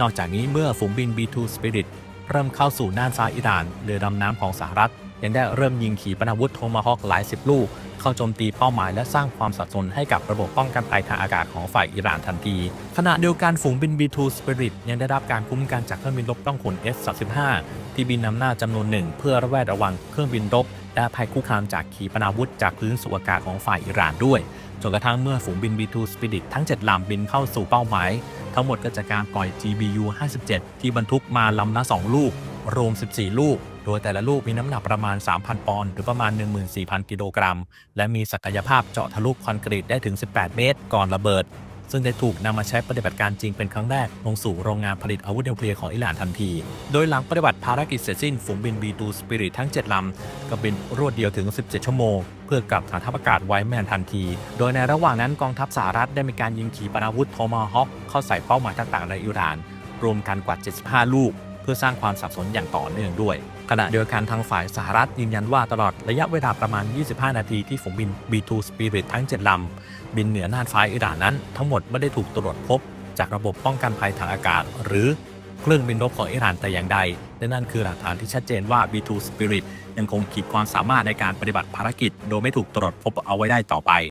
นอกจากนี้เมื่อฝูงบิน B2 Spirit เริ่มเข้าสู่น่านฟ้ายอิหร่านเรือดำน้ำของสหรัฐ ยังได้เริ่มยิงขีปนาวุธโทมาฮอคหลายสิบลูก เข้าโจมตีเป้าหมายและสร้างความสับสนให้กับระบบป้องกันภัยทางอากาศของฝ่ายอิหร่านทันที ขณะเดียวกันฝูงบิน B2 Spirit ยังได้รับการคุ้มกันจากเครื่องบินรบต้องขน F-35 ที่บินนำหน้าจำนวนหนึ่งเพื่อระแวดระวังเครื่องบินรบและภัยคุกคามจากขีปนาวุธจากพื้นสู่อากาศของฝ่ายอิหร่านด้วยจนกระทั่งเมื่อฝูงบิน B2 Spirit ทั้ง 7ลำบินเข้าสู่เป้าหมาย ทั้งหมดก็จากการปล่อย GBU 57 ที่บรรทุกมาลำละ 2 ลูก รวม 14 ลูก โดยแต่ละลูกมีน้ำหนักประมาณ 3,000 ปอนด์หรือประมาณ 14,000 กิโลกรัม และมีศักยภาพเจาะทะลุคอนกรีตได้ถึง 18 เมตร ก่อนระเบิด ซึ่งได้ถูกนำมาใช้ปฏิบัติการจริงเป็นครั้งแรก ลงสู่โรงงานผลิตอาวุธนิวเคลียร์ของอิหร่านทันที โดยหลังปฏิบัติภารกิจเสร็จสิ้นฝูงบิน B2 Spirit ทั้ง 7 ลำ ก็บินรวดเดียวถึง 17 ชั่วโมง เพื่อกลับฐานทัพอากาศไว้แมนทันที โดยในระหว่างนั้นกองทัพสหรัฐได้มีการยิงขีปนาวุธโทมาฮอคเข้าใส่เป้าหมายต่างๆ ในอิหร่าน รวมกันกว่า 75 ลูก พื่อสร้างความสับสนอย่างต่อเนื่องด้วย ขณะเดียวกันทางฝ่ายสหรัฐยืนยันว่าตลอดระยะเวลาประมาณ 25 นาทีที่ฝูงบิน B2 Spirit ทั้ง 7 ลำ บินเหนือน่านฟ้าอิหร่านนั้น ทั้งหมดไม่ได้ถูกตรวจพบ จากระบบป้องกันภัยทางอากาศ หรือเครื่องบินรบของอิหร่านแต่อย่างใดและนั่นคือหลักฐานที่ชัดเจนว่า B2 Spirit ยังคงขีดความสามารถในการปฏิบัติภารกิจ โดยไม่ถูกตรวจพบเอาไว้ได้ต่อไป